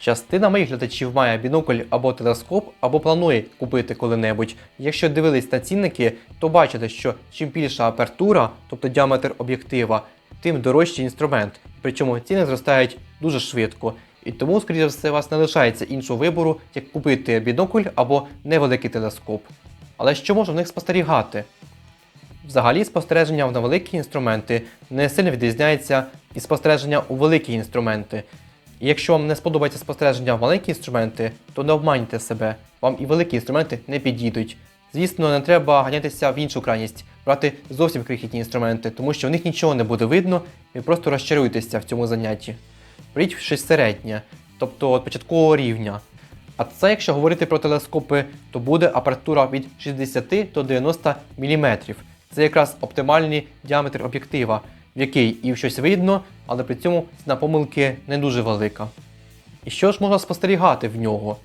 Частина моїх глядачів має бінокль або телескоп, або планує купити коли-небудь. Якщо дивились на цінники, то бачите, що чим більша апертура, тобто діаметр об'єктива, тим дорожчий інструмент. Причому ціни зростають дуже швидко. І тому, скоріше все, у вас не лишається іншого вибору, як купити бінокль або невеликий телескоп. Але що можна в них спостерігати? Взагалі, спостереження на великі інструменти не сильно відрізняється від спостереження у великі інструменти. І якщо вам не сподобається спостереження в маленькі інструменти, то не обманюйте себе, вам і великі інструменти не підійдуть. Звісно, не треба ганятися в іншу крайність, брати зовсім крихітні інструменти, тому що в них нічого не буде видно, ви просто розчаруєтеся в цьому занятті. Беріть щось середнє, тобто от початкового рівня. А це, якщо говорити про телескопи, то буде апертура від 60 до 90 мм. Це якраз оптимальний діаметр об'єктива, в який і щось видно, але при цьому ціна помилки не дуже велика. І що ж можна спостерігати в нього?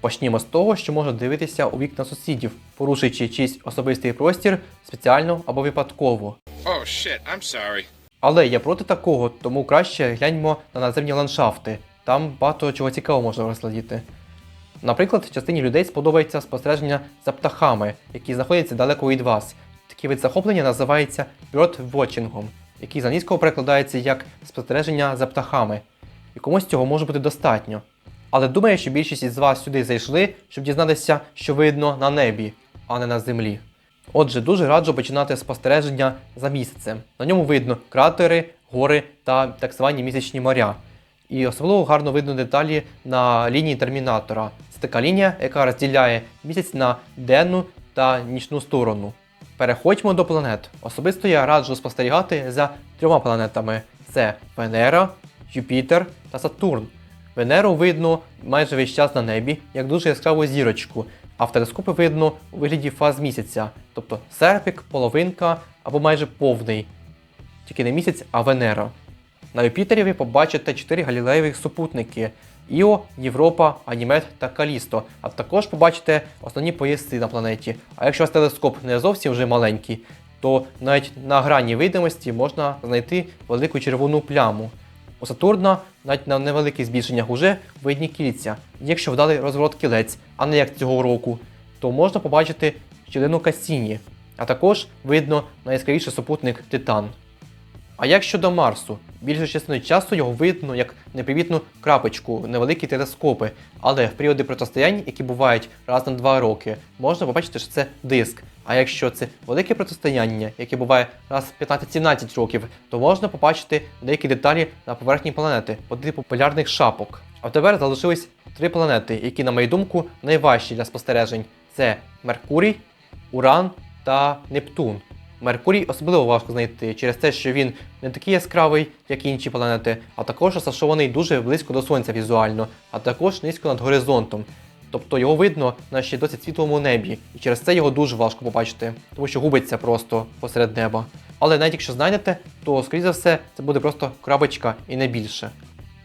Почнімо з того, що можна дивитися у вікна сусідів, порушуючи чийсь особистий простір спеціально або випадково. Oh shit, I'm sorry. Але я проти такого, тому краще гляньмо на наземні ландшафти. Там багато чого цікавого можна розглядіти. Наприклад, частині людей сподобається спостереження за птахами, які знаходяться далеко від вас. Такий вид захоплення називається birdwatching, який з англійського перекладається як спостереження за птахами. І комусь цього може бути достатньо. Але думаю, що більшість із вас сюди зайшли, щоб дізнатися, що видно на небі, а не на землі. Отже, дуже раджу починати спостереження за місяцем. На ньому видно кратери, гори та так звані місячні моря. І особливо гарно видно деталі на лінії термінатора. Це така лінія, яка розділяє місяць на денну та нічну сторону. Переходьмо до планет. Особисто я раджу спостерігати за трьома планетами: це Венера, Юпітер та Сатурн. Венеру видно майже весь час на небі, як дуже яскраву зірочку, а в телескопи видно у вигляді фаз місяця, тобто серпик, половинка або майже повний. Тільки не місяць, а Венера. На Юпітері ви побачите чотири галілеєвих супутники Іо, Європа, Анімед та Калісто, а також побачите основні пояси на планеті. А якщо у вас телескоп не зовсім вже маленький, то навіть на грані видимості можна знайти велику червону пляму. У Сатурна навіть на невеликих збільшеннях уже видні кільця. Якщо вдалий розворот кілець, а не як цього року, то можна побачити щілину Кассіні, а також видно найяскравіший супутник Титан. А як щодо Марсу? Більшу частину часу його видно як непривітну крапочку, невеликі телескопи, але в періоди протистоянь, які бувають раз на два роки, можна побачити, що це диск. А якщо це велике протистояння, яке буває раз в 15-17 років, то можна побачити деякі деталі на поверхні планети по типу полярних шапок. А тепер залишились три планети, які, на мою думку, найважчі для спостережень: це Меркурій, Уран та Нептун. Меркурій особливо важко знайти через те, що він не такий яскравий, як інші планети, а також розташований дуже близько до Сонця візуально, а також низько над горизонтом. Тобто його видно на ще досить світлому небі, і через це його дуже важко побачити, тому що губиться просто посеред неба. Але навіть якщо знайдете, то скоріше за все це буде просто крапочка і не більше.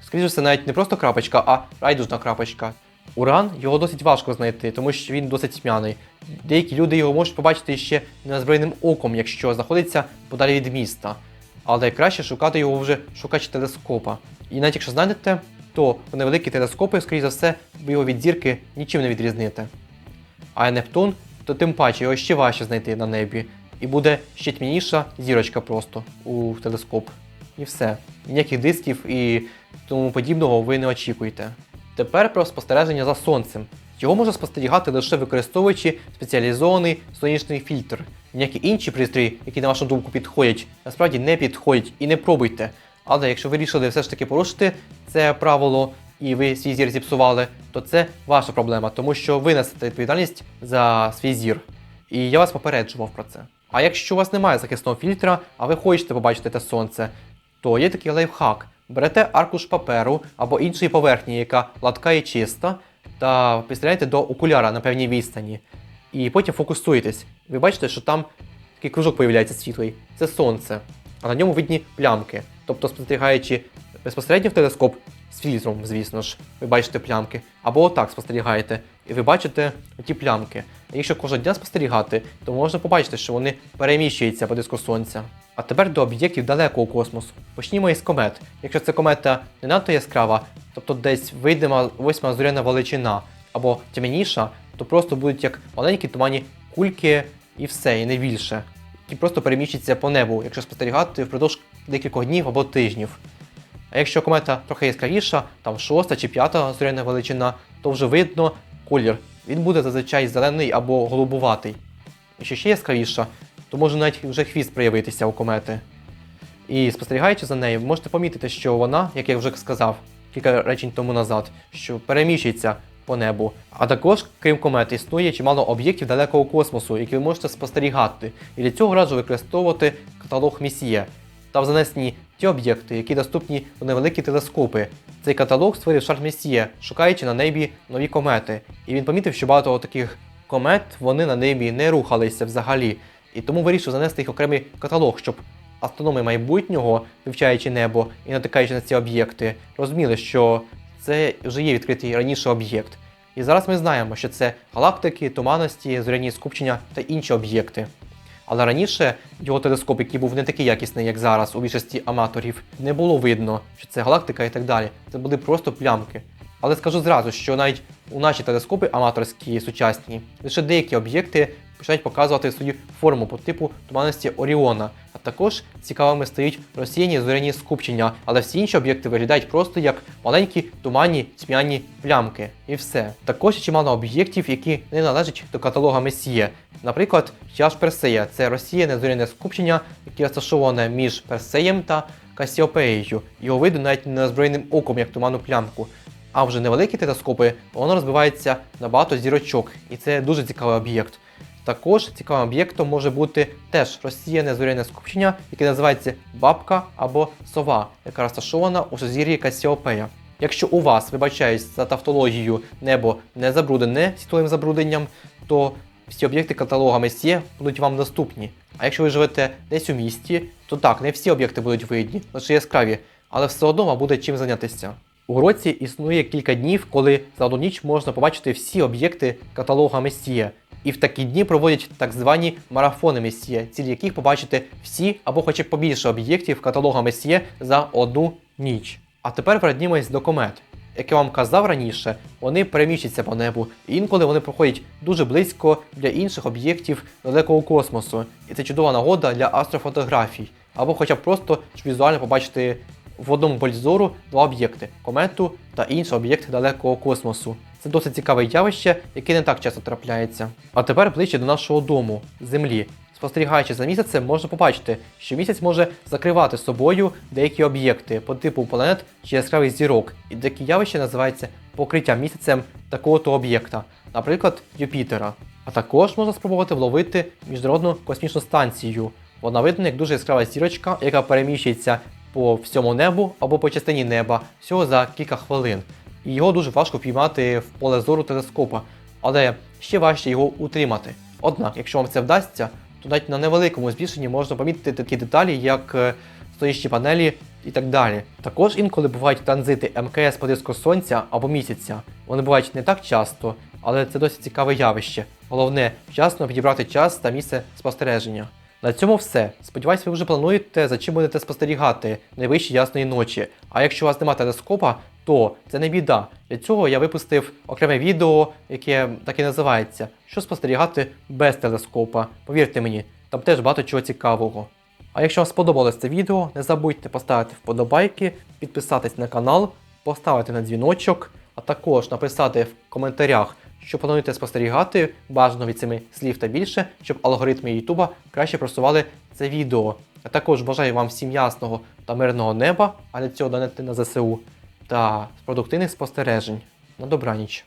Скоріше все, навіть не просто крапочка, а райдужна крапочка. Уран його досить важко знайти, тому що він досить тьмяний. Деякі люди його можуть побачити ще незброєним оком, якщо знаходиться подалі від міста. Але краще шукати його вже шукач телескопа. І навіть якщо знайдете, то невеликі телескопи, скоріше за все, ви його від зірки нічим не відрізните. А Нептун, то тим паче його ще важче знайти на небі. І буде ще тьмяніша зірочка просто у телескоп. І все. Ніяких дисків і тому подібного ви не очікуєте. Тепер про спостереження за сонцем. Його можна спостерігати лише використовуючи спеціалізований сонячний фільтр. Ніякі інші пристрої, які на вашу думку підходять, насправді не підходять і не пробуйте. Але якщо ви вирішили все ж таки порушити це правило і ви свій зір зіпсували, то це ваша проблема, тому що ви несете відповідальність за свій зір. І я вас попереджував про це. А якщо у вас немає захисного фільтра, а ви хочете побачити те сонце, то є такий лайфхак. Берете аркуш паперу або іншої поверхні, яка латка і чиста, та підстріляєте до окуляра на певній відстані. І потім фокусуєтесь. Ви бачите, що там такий кружок появляється світлий. Це сонце. А на ньому видні плямки. Тобто, спостерігаючи безпосередньо в телескоп, з фільтром, звісно ж, ви бачите плямки. Або отак спостерігаєте, і ви бачите ті плямки. А якщо кожного дня спостерігати, то можна побачити, що вони переміщуються по диску сонця. А тепер до об'єктів далекого космосу. Почнімо із комет. Якщо це комета не надто яскрава, тобто десь видима восьма зоряна величина або тьмяніша, то просто будуть як маленькі туманні кульки і все, і не більше, які просто переміщаться по небу, якщо спостерігати впродовж декількох днів або тижнів. А якщо комета трохи яскравіша, там шоста чи п'ята зоряна величина, то вже видно колір. Він буде зазвичай зелений або голубуватий. Якщо ще яскравіша, то може навіть вже хвіст проявитися у комети. І спостерігаючи за нею, ви можете помітити, що вона, як я вже сказав кілька речень тому назад, що переміщується по небу. А також, крім комет, існує чимало об'єктів далекого космосу, які ви можете спостерігати. І для цього раджу використовувати каталог Місія. Там занесені ті об'єкти, які доступні у невеликі телескопи. Цей каталог створив Шарль Месьє, шукаючи на небі нові комети. І він помітив, що багато таких комет вони на небі не рухалися взагалі. І тому вирішив занести їх окремий каталог, щоб астрономи майбутнього, вивчаючи небо і натикаючи на ці об'єкти, розуміли, що це вже є відкритий раніше об'єкт. І зараз ми знаємо, що це галактики, туманності, зоряні скупчення та інші об'єкти. Але раніше його телескоп, який був не такий якісний, як зараз, у більшості аматорів, не було видно, що це галактика і так далі. Це були просто плямки. Але скажу зразу, що навіть у наші телескопи аматорські сучасні, лише деякі об'єкти починають показувати свою форму по типу туманності Оріона. А також цікавими стають розсіяні зоряні скупчення, але всі інші об'єкти виглядають просто як маленькі туманні тьмяні плямки. І все. Також чимало об'єктів, які не належать до каталога Месія. Наприклад, Яш Персея це розсіяне зоряне скупчення, яке розташоване між Персеєм та Касіопеєю. Його видно навіть неозброєним оком, як туманну плямку. А вже невеликі телескопи, воно розбивається на багато зірочок, і це дуже цікавий об'єкт. Також цікавим об'єктом може бути теж розсіяне зоряне скупчення, яке називається бабка або сова, яка розташована у сузір'ї Касіопея. Якщо у вас, вибачаюсь за тавтологію, небо не забруднене світловим забрудненням, то всі об'єкти каталога Месьє будуть вам доступні. А якщо ви живете десь у місті, то так, не всі об'єкти будуть видні, лише яскраві, але все одно вам буде чим зайнятися. У році існує кілька днів, коли за одну ніч можна побачити всі об'єкти каталога Месія. І в такі дні проводять так звані марафони Месія, ціль яких побачити всі або хоча б побільше об'єктів каталога Месія за одну ніч. А тепер вернімось до комет. Як я вам казав раніше, вони переміщуються по небу, і інколи вони проходять дуже близько для інших об'єктів далекого космосу. І це чудова нагода для астрофотографій, або хоча б просто візуально побачити в одному полі два об'єкти комету та інший об'єкт далекого космосу. Це досить цікаве явище, яке не так часто трапляється. А тепер ближче до нашого дому Землі. Спостерігаючи за місяцем, можна побачити, що місяць може закривати собою деякі об'єкти по типу планет чи яскравих зірок, і такі явище називається покриття місяцем такого-то об'єкта, наприклад, Юпітера. А також можна спробувати вловити міжнародну космічну станцію. Вона видна як дуже яскрава зірочка, яка переміщується по всьому небу або по частині неба всього за кілька хвилин. І його дуже важко піймати в поле зору телескопа, але ще важче його утримати. Однак, якщо вам це вдасться, то навіть на невеликому збільшенні можна помітити такі деталі, як е, панелі і так далі. Також інколи бувають транзити МКС по диску сонця або місяця. Вони бувають не так часто, але це досить цікаве явище. Головне вчасно підібрати час та місце спостереження. На цьому все. Сподіваюсь, ви вже плануєте, за чим будете спостерігати найвищі ясної ночі. А якщо у вас немає телескопа, то це не біда. Для цього я випустив окреме відео, яке так і називається Що спостерігати без телескопа. Повірте мені, там теж багато чого цікавого. А якщо вам сподобалось це відео, не забудьте поставити вподобайки, підписатись на канал, поставити на дзвіночок, а також написати в коментарях, що плануєте спостерігати, бажано від цими слів та більше, щоб алгоритми Ютуба краще просували це відео. А також бажаю вам всім ясного та мирного неба, а для цього донати на ЗСУ та продуктивних спостережень. На добраніч.